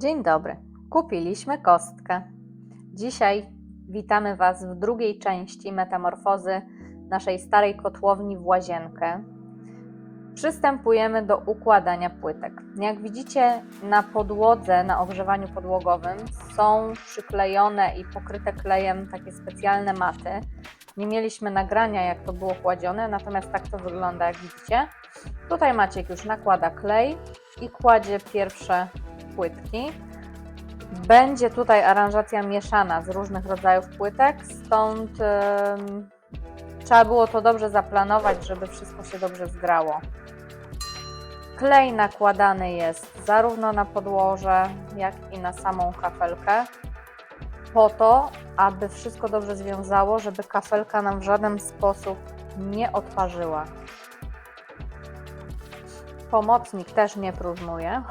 Dzień dobry. Kupiliśmy kostkę. Dzisiaj witamy Was w drugiej części metamorfozy naszej starej kotłowni w łazienkę. Przystępujemy do układania płytek. Jak widzicie, na podłodze, na ogrzewaniu podłogowym są przyklejone i pokryte klejem takie specjalne maty. Nie mieliśmy nagrania, jak to było kładzione, natomiast tak to wygląda, jak widzicie. Tutaj Maciek już nakłada klej i kładzie pierwsze płytki. Będzie tutaj aranżacja mieszana z różnych rodzajów płytek, stąd ym, trzeba było to dobrze zaplanować, żeby wszystko się dobrze zgrało. Klej nakładany jest zarówno na podłoże, jak i na samą kafelkę, po to, aby wszystko dobrze związało, żeby kafelka nam w żaden sposób nie odparzyła. Pomocnik też nie próżnuje.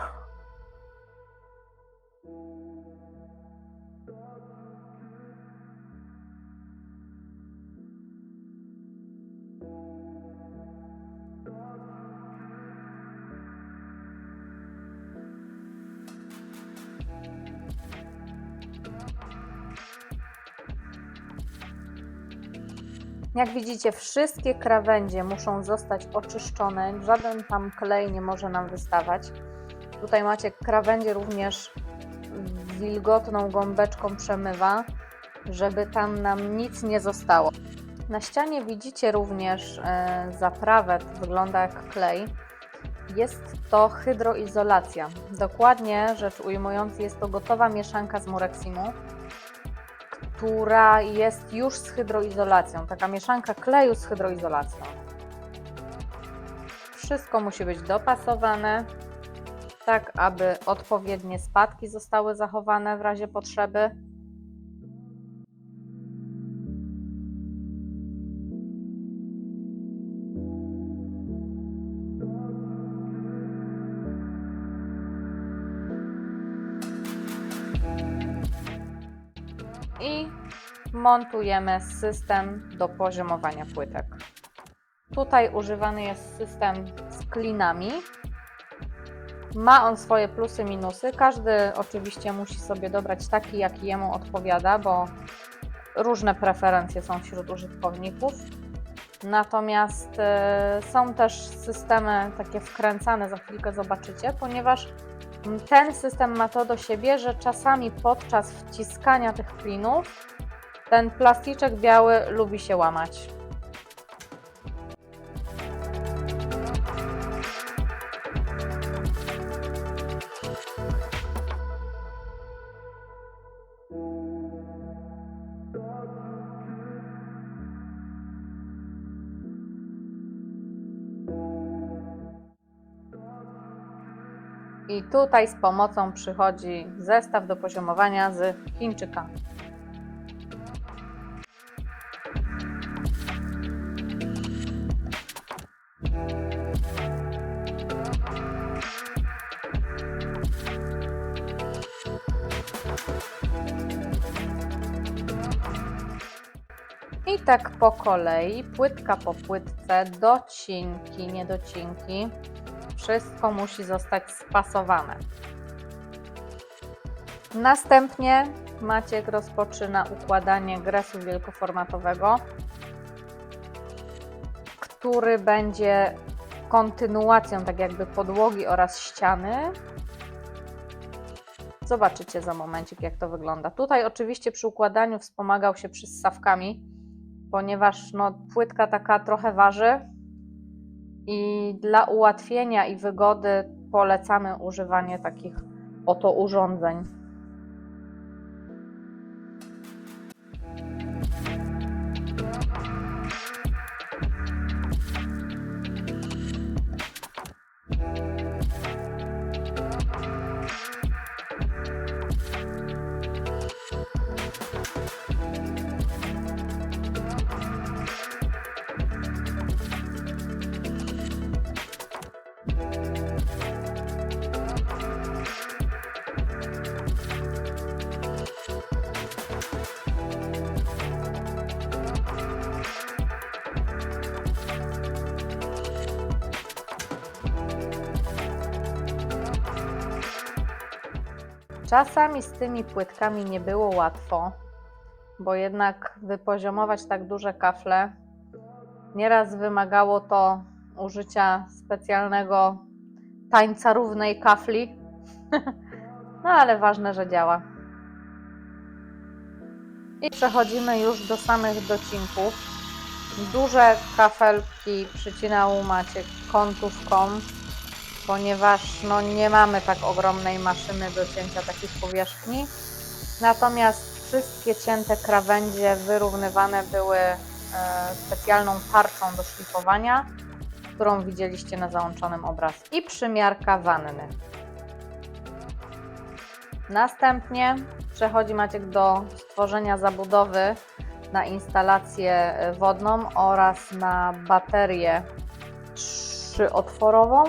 Jak widzicie, wszystkie krawędzie muszą zostać oczyszczone, żaden tam klej nie może nam wystawać. Tutaj macie krawędzie również wilgotną gąbeczką przemywa, żeby tam nam nic nie zostało. Na ścianie widzicie również e, zaprawę, wygląda jak klej. Jest to hydroizolacja. Dokładnie rzecz ujmując, jest to gotowa mieszanka z Mureximu która jest już z hydroizolacją. Taka mieszanka kleju z hydroizolacją. Wszystko musi być dopasowane, tak aby odpowiednie spadki zostały zachowane w razie potrzeby. Montujemy system do poziomowania płytek. Tutaj używany jest system z klinami. Ma on swoje plusy, minusy. Każdy oczywiście musi sobie dobrać taki, jaki jemu odpowiada, bo różne preferencje są wśród użytkowników. Natomiast y, są też systemy takie wkręcane, za chwilkę zobaczycie, ponieważ ten system ma to do siebie, że czasami podczas wciskania tych klinów ten plasticzek biały lubi się łamać. I tutaj z pomocą przychodzi zestaw do poziomowania z Chińczyka. Tak po kolei, płytka po płytce, docinki, niedocinki, wszystko musi zostać spasowane. Następnie Maciek rozpoczyna układanie gresu wielkoformatowego, który będzie kontynuacją tak jakby podłogi oraz ściany. Zobaczycie za momencik, jak to wygląda. Tutaj oczywiście przy układaniu wspomagał się przyssawkami, ponieważ no, płytka taka trochę waży, i dla ułatwienia i wygody polecamy używanie takich oto urządzeń. Czasami z tymi płytkami nie było łatwo, bo jednak wypoziomować tak duże kafle nieraz wymagało to użycia specjalnego tańca równej kafli. no ale ważne, że działa. I przechodzimy już do samych docinków. Duże kafelki przycinał Maciek kątówką, ponieważ no, nie mamy tak ogromnej maszyny do cięcia takich powierzchni. Natomiast wszystkie cięte krawędzie wyrównywane były e, specjalną tarczą do szlifowania, którą widzieliście na załączonym obrazku. I przymiarka wanny. Następnie przechodzi Maciek do stworzenia zabudowy na instalację wodną oraz na baterię trzyotworową,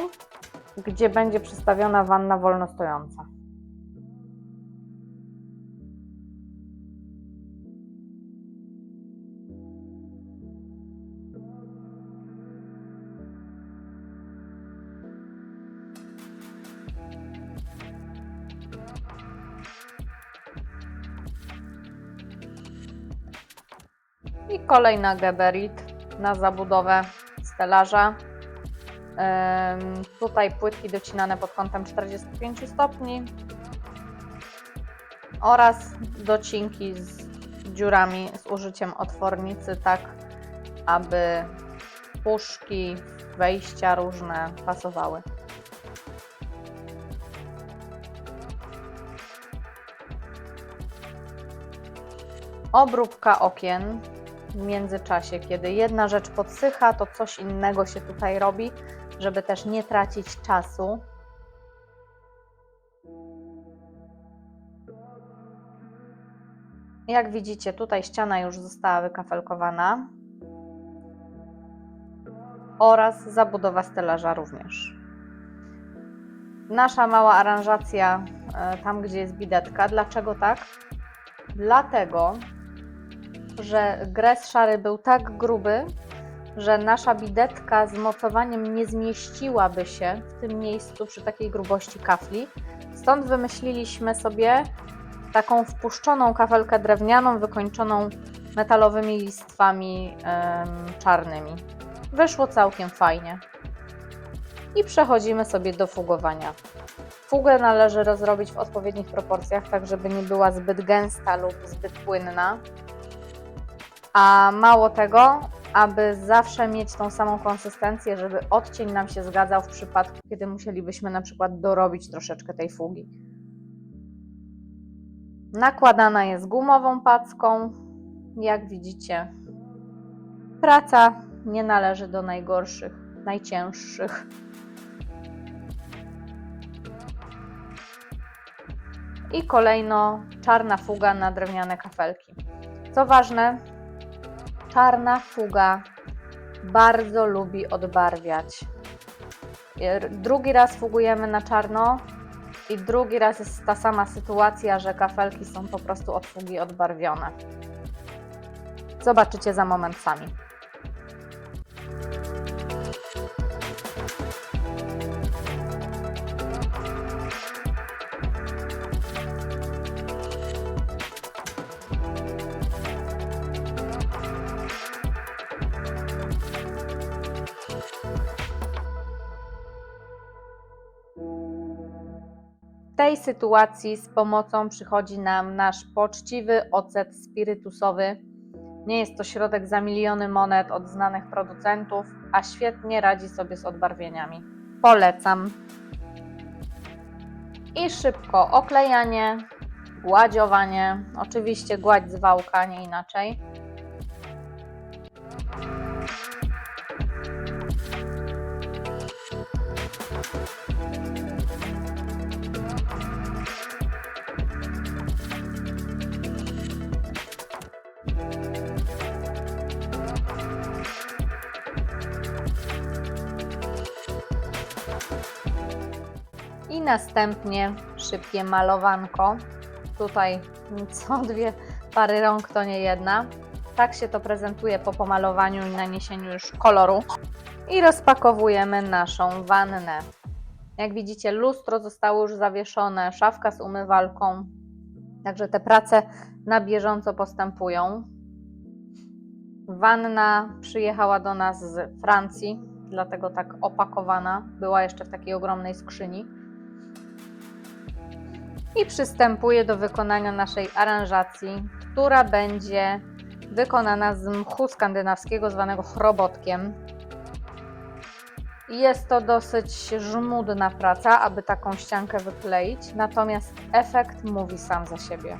gdzie będzie przystawiona wanna wolnostojąca. I kolejna geberit na zabudowę stelaża. Tutaj płytki docinane pod kątem 45 stopni oraz docinki z dziurami z użyciem otwornicy, tak aby puszki, wejścia różne pasowały. Obróbka okien w międzyczasie, kiedy jedna rzecz podsycha, to coś innego się tutaj robi, żeby też nie tracić czasu. Jak widzicie, tutaj ściana już została wykafelkowana oraz zabudowa stelaża również. Nasza mała aranżacja e, tam, gdzie jest bidetka. Dlaczego tak? Dlatego, że gres szary był tak gruby, że nasza bidetka z mocowaniem nie zmieściłaby się w tym miejscu przy takiej grubości kafli. Stąd wymyśliliśmy sobie taką wpuszczoną kafelkę drewnianą, wykończoną metalowymi listwami czarnymi. Wyszło całkiem fajnie. I przechodzimy sobie do fugowania. Fugę należy rozrobić w odpowiednich proporcjach, tak żeby nie była zbyt gęsta lub zbyt płynna. A mało tego, aby zawsze mieć tą samą konsystencję, żeby odcień nam się zgadzał w przypadku, kiedy musielibyśmy na przykład dorobić troszeczkę tej fugi. Nakładana jest gumową packą. Jak widzicie, praca nie należy do najgorszych, najcięższych. I kolejno czarna fuga na drewniane kafelki. Co ważne, czarna fuga bardzo lubi odbarwiać. Drugi raz fugujemy na czarno i drugi raz jest ta sama sytuacja, że kafelki są po prostu od fugi odbarwione. Zobaczycie za moment sami. Tej sytuacji z pomocą przychodzi nam nasz poczciwy ocet spirytusowy. Nie jest to środek za miliony monet od znanych producentów, a świetnie radzi sobie z odbarwieniami. Polecam. I szybko oklejanie, gładziowanie. Oczywiście gładź z wałka, nie inaczej. I następnie szybkie malowanko. Tutaj co dwie pary rąk to nie jedna. Tak się to prezentuje po pomalowaniu i naniesieniu już koloru. I rozpakowujemy naszą wannę. Jak widzicie, lustro zostało już zawieszone, szafka z umywalką. Także te prace na bieżąco postępują. Wanna przyjechała do nas z Francji, dlatego tak opakowana. Była jeszcze w takiej ogromnej skrzyni. I przystępuję do wykonania naszej aranżacji, która będzie wykonana z mchu skandynawskiego zwanego chrobotkiem. Jest to dosyć żmudna praca, aby taką ściankę wykleić, natomiast efekt mówi sam za siebie.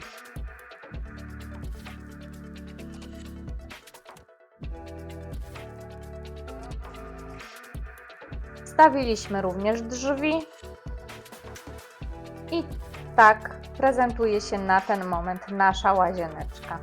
Stawiliśmy również drzwi i tak prezentuje się na ten moment nasza łazieneczka.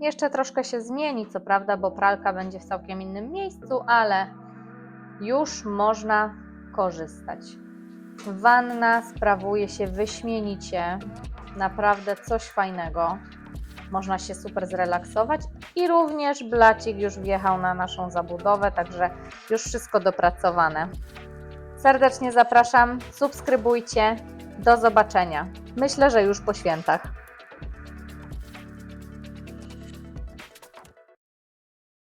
Jeszcze troszkę się zmieni, co prawda, bo pralka będzie w całkiem innym miejscu, ale już można korzystać. Wanna sprawuje się wyśmienicie, naprawdę coś fajnego. Można się super zrelaksować i również blacik już wjechał na naszą zabudowę, także już wszystko dopracowane. Serdecznie zapraszam, subskrybujcie. Do zobaczenia. Myślę, że już po świętach.